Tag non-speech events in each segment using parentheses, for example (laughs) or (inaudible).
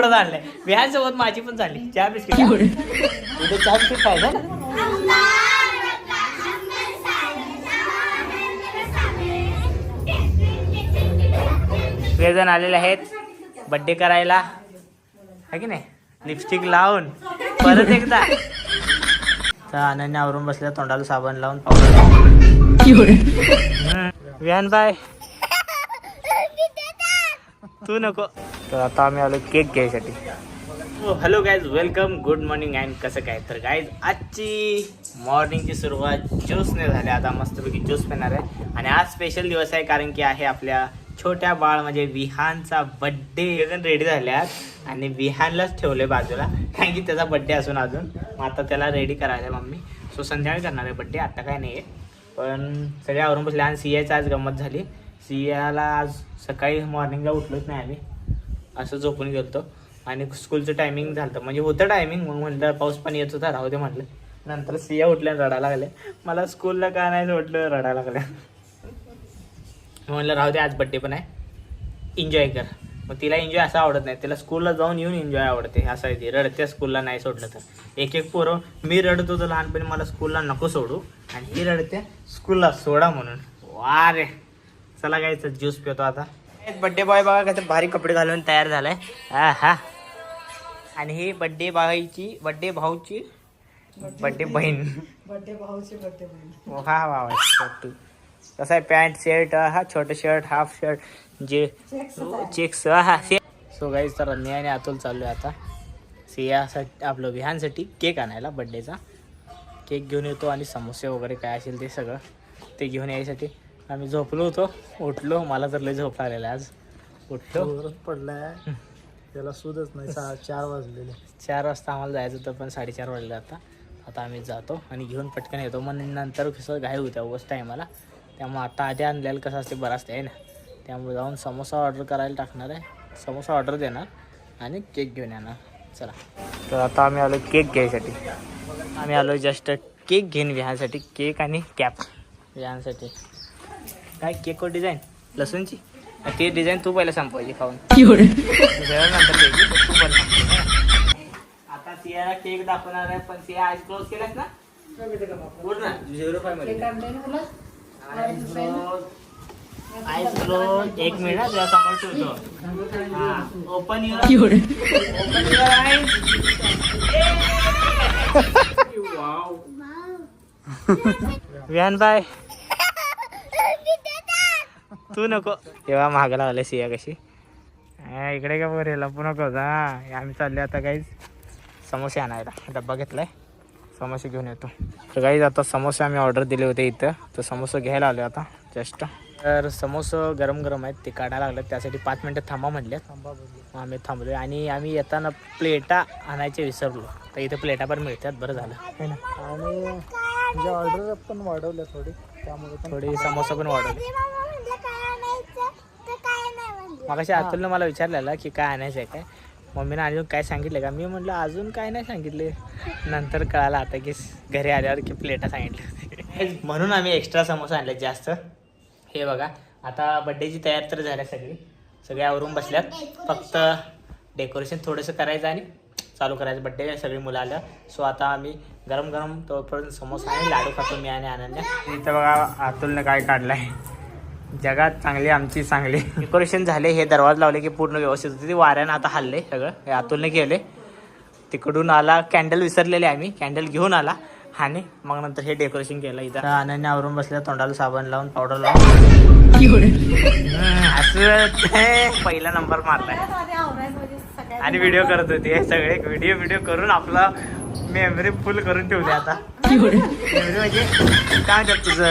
पुढे आणलंय विहान सोबत माझी पण झाली चहा बिस्किट. उद्या चहा बिस्किट खायचं ना? जण आलेले आहेत. बड्डे करायला. है की नाही? लिपस्टिक लावून. परत एकदा. तर अनन्या आवरून बसल्या तोंडाला साबण लावून पावडर विहान बाय. तू नको. तर आता आम्ही आलो केक घ्यायसाठी. Hello guys welcome good morning and कसं काय? तर गाईज आजची मॉर्निंगची सुरुवात ज्यूसने झाली. आता मस्तपैकी ज्यूस पिणार आहे. आणि आज स्पेशल दिवस आहे कारण की आहे आपल्या छोट्या बाळ म्हणजे विहानचा बड्डे रेडी झाल्यात. आणि विहानलाच ठेवले बाजूला. कारण की त्याचा बड्डे असून अजून. मग आता त्याला रेडी करायला आहे मम्मी. सो संध्याकाळी करणार आहे बड्डे आता काय नाही आहे पण सगळे आवरून बसले. आणि सियाची आज गंमत झाली. सियाला आज सकाळी मॉर्निंगला उठलोच नाही आम्ही. असं झोपून गेलतो. आणि स्कूलचं टायमिंग झालं म्हणजे होतं टायमिंग मग म्हटलं पाऊस पण येत होता राहू दे म्हटलं नंतर सिया उठल्या आणि रडायला लागल्या. मला स्कूलला का नाही सोडलं रडायला लागल्या. म्हणलं म्हटलं राहू दे आज बड्डे पण आहे. एन्जॉय कर. मग तिला एन्जॉय असं आवडत नाही. तिला स्कूलला जाऊन येऊन एन्जॉय आवडते. असं आहे ती. रडते स्कूलला नाही सोडलं तर. एक एक पोरं मी रडत होतो लहानपणी मला स्कूलला नको सोडू. आणि ही रडते स्कूलला सोडा म्हणून. वा रे. चला गायचं ज्यूस पितो आता. बड्डे बॉय बघा कसं भारी कपडे घालून तयार झालाय. हा हा आणि ही बड्डे बाईची बड्डे भाऊची बड्डे बहीण. बर्थडे भाऊची बर्थडे बहीण. हा वा छोटू कसं आहे पॅन्ट शर्ट हा छोटं शर्ट हाफ शर्ट जे चेक्स हा सो गाईज तर अन्य आणि अतुल चालू आहे आता सियासाठी आपलं विहानसाठी केक आणायला बड्डेचा केक घेऊन येतो आणि समोसे वगैरे काय असेल ते सगळं ते घेऊन यायसाठी. आम्ही झोपलो होतो. उठलो. मला तर लय झोप आलेला आहे आज. उठलो. पडलाय. त्याला सुदच नाही. सहा चार वाजलेले. चार वाजता आम्हाला जायचं होतं पण साडेचार वाजले आता. आता आम्ही जातो आणि घेऊन पटकन येतो. मग नंतर कसं घाई होत्या उगाच टायमाला. त्यामुळे आता आधी आणलेलं कसं असते बरं असते आहे ना? त्यामुळे जाऊन समोसा ऑर्डर करायला टाकणार आहे. समोसा ऑर्डर देणार आणि केक घेऊन येणार. चला. तर आता आम्ही आलो केक घ्यायसाठी. आम्ही आलो जस्ट केक घेऊन विहासाठी केक आणि कॅप विहासाठी काय केकवर डिझाईन लसूणची? ती डिझाईन तू पहिला संपवायची खाऊन. नंतर द्यायची, तू. आता सियाला केक दाखवणार आहे पण सिया आईज क्लोज केलास ना? झिरो फायमध्ये. आईज क्लोज आईज क्लोज एक मिनिट तुला समोर ठेवतो. हा open your open your eyes Vihaan bye तू नको. तेव्हा महाग लागले सिया कशी. इकडे का बरे लपू नको हा आम्ही चालले आता काहीच समोसे आणायला. डब्बा घेतलाय. समोसे घेऊन येतो. तर काही आता समोसे आम्ही ऑर्डर दिले होते इथं. तर समोसे घ्यायला आलो आता जस्ट तर समोसे गरम गरम आहेत ते काढायला लागलं त्यासाठी पाच मिनटं थांबा म्हटले थांबा आम्ही थांबलोय. आणि आम्ही येताना प्लेटा आणायचे विसरलो. तर इथे प्लेटा पण मिळतात बरं झालं. है ना? आणि म्हणजे ऑर्डर पण वाढवल्या थोडी. त्यामुळे थोडी समोसा पण वाढवले. मगाशी अतुलनं मला विचारलेलं की काय आणायचं आहे काय? मम्मीनं अजून काय सांगितलं का? मी म्हटलं अजून काय नाही सांगितले. नंतर कळालं आता की घरी आल्यावर की प्लेटा सांगितलं (laughs) म्हणून आम्ही एक्स्ट्रा समोसा आणले जास्त. हे बघा आता बड्डेची तयार तर झाल्या सगळी. सगळे आवरून बसल्यात. फक्त डेकोरेशन थोडंसं करायचं आणि चालू करायचं. बड्डे सगळी मुलं आल्या. सो आता आम्ही गरम गरम तोपर्यंत समोसा आणि लाडू खातो मी आणि अनन्या इथं बघा अतुलनं काय काढलंय. जगात चांगली आमची चांगली. डेकोरेशन झाले हे दरवाज लावले की पूर्ण व्यवस्थित होते. ते वाऱ्यानं आता हल्ले सगळं. हे अतुलने केले तिकडून आला कॅन्डल विसरलेले आम्ही. कॅन्डल घेऊन आला. आणि मग नंतर हे डेकोरेशन केलं इथं. अनन्या आवरून बसल्या तोंडाला साबण लावून पावडर लावून. असं ते पहिला नंबर मारलाय. आणि व्हिडिओ करत होते. हे सगळे व्हिडिओ व्हिडिओ करून आपला मेमरी फुल करून ठेवली आता. म्हणजे काय म्हणतात तुझं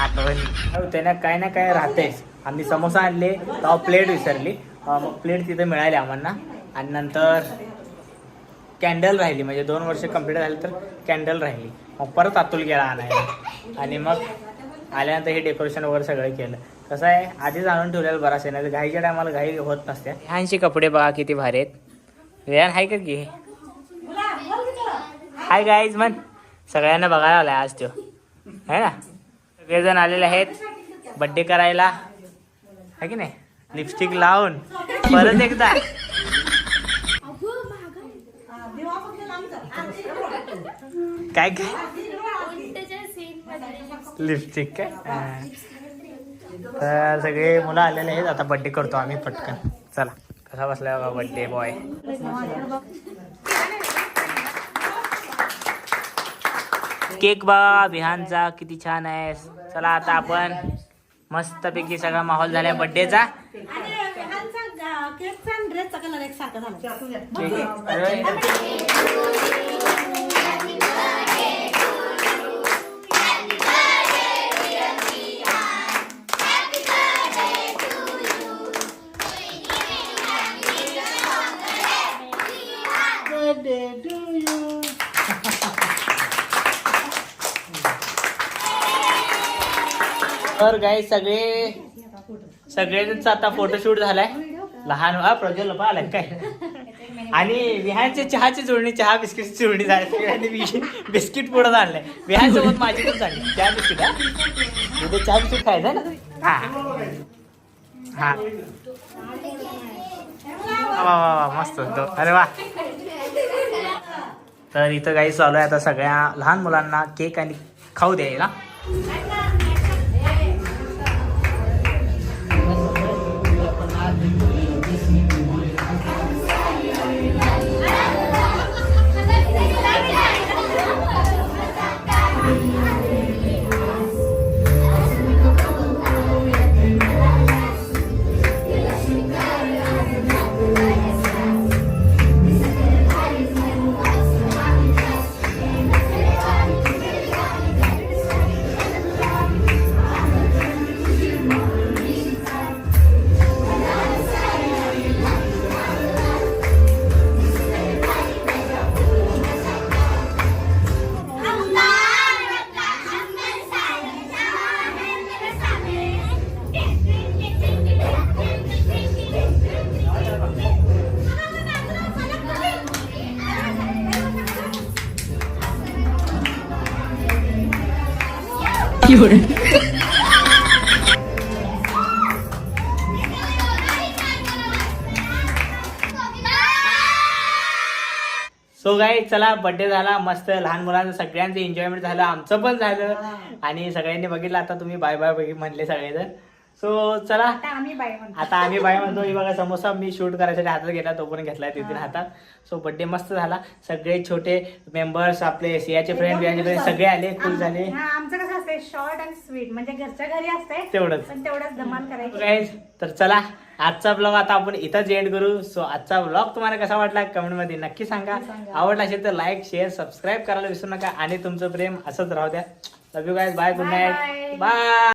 आठवण. ना काय ना काय राहतेच आम्ही समोसा आणले तेव्हा प्लेट विसरली. मग प्लेट तिथे मिळाली आम्हाला. आणि नंतर कॅन्डल राहिली. म्हणजे दोन वर्ष कंप्लीट झाली तर कॅन्डल राहिली. मग परत अतुल गेला आणायला. आणि मग आल्यानंतर हे डेकोरेशन वगैरे सगळं केलं. कसं आहे आधीच आणून ठेवलेलं बराच आहे नाही घाईच्या टायमाला घाई होत नसते. ह्यांचे कपडे बघा किती भारी आहेत. वेळान हाय का की? हाय गाईज म्हण. सगळ्यांना बघायला आलाय आज तो. है ना? सगळेजण आलेले आहेत बड्डे करायला. है की नाही? लिपस्टिक लावून. परत एकदा. काय काय? लिपस्टिक काय? तर सगळे मुलं आलेले आहेत. आता बड्डे करतो आम्ही पटकन. चला. कसा बाबा बड्डे बॉय केक बा विहानचा किती छान आहे. चला आता आपण मस्तपैकी सगळा माहोल झालाय बर्थडेचा तर गाई सगळे सगळेच आता फोटोशूट झालाय. लहान हा प्रज्वल बा आलाय काय? आणि विहानचे चहाची जोडणी चहा बिस्किटची जोडणी झाली आणि बिस्किट पुढे आणलंय. विहानसोबत माझी पण झाली. चहा बिस्किट हा? उद्या चहा बिस्किट खायचं ना? हा. हा. वा वा वा मस्त होतो. अरे वा. तर इथं काही चालू आहे आता सगळ्या लहान मुलांना केक आणि खाऊ द्यायला. सो गाई चला बर्थडे झाला मस्त लहान मुलांचं सगळ्यांचं एन्जॉयमेंट झालं आमचं पण झालं. आणि सगळ्यांनी बघितलं आता तुम्ही बाय बाय बघी म्हणले सगळेजण. सो चला. आम्ही बाय म्हणतो. आता आम्ही बाय म्हणतो ही बघा समोसा मी शूट करायसाठी हातात घेतला तो पण घेतलाय तिथे हातात. सो बर्थडे मस्त झाला. सगळे छोटे मेंबर्स आपले सियाचे फ्रेंड बियाचे फ्रेंड सगळे आले खुश झाले. हा आमचं कसं असते शॉर्ट अँड स्वीट म्हणजे घरच्या घरी असते तेवढंच. पण तेवढंच धमाल करायची. तर चला आजचा ब्लॉग आता आपण इथंच एंड करू. सो आजचा ब्लॉग तुम्हाला कसा वाटला कमेंटमध्ये नक्की सांगा. आवडला असेल तर लाईक शेअर सबस्क्राईब करायला विसरू नका. आणि तुमचं प्रेम असंच राहू द्या. Love you guys bye good night. Bye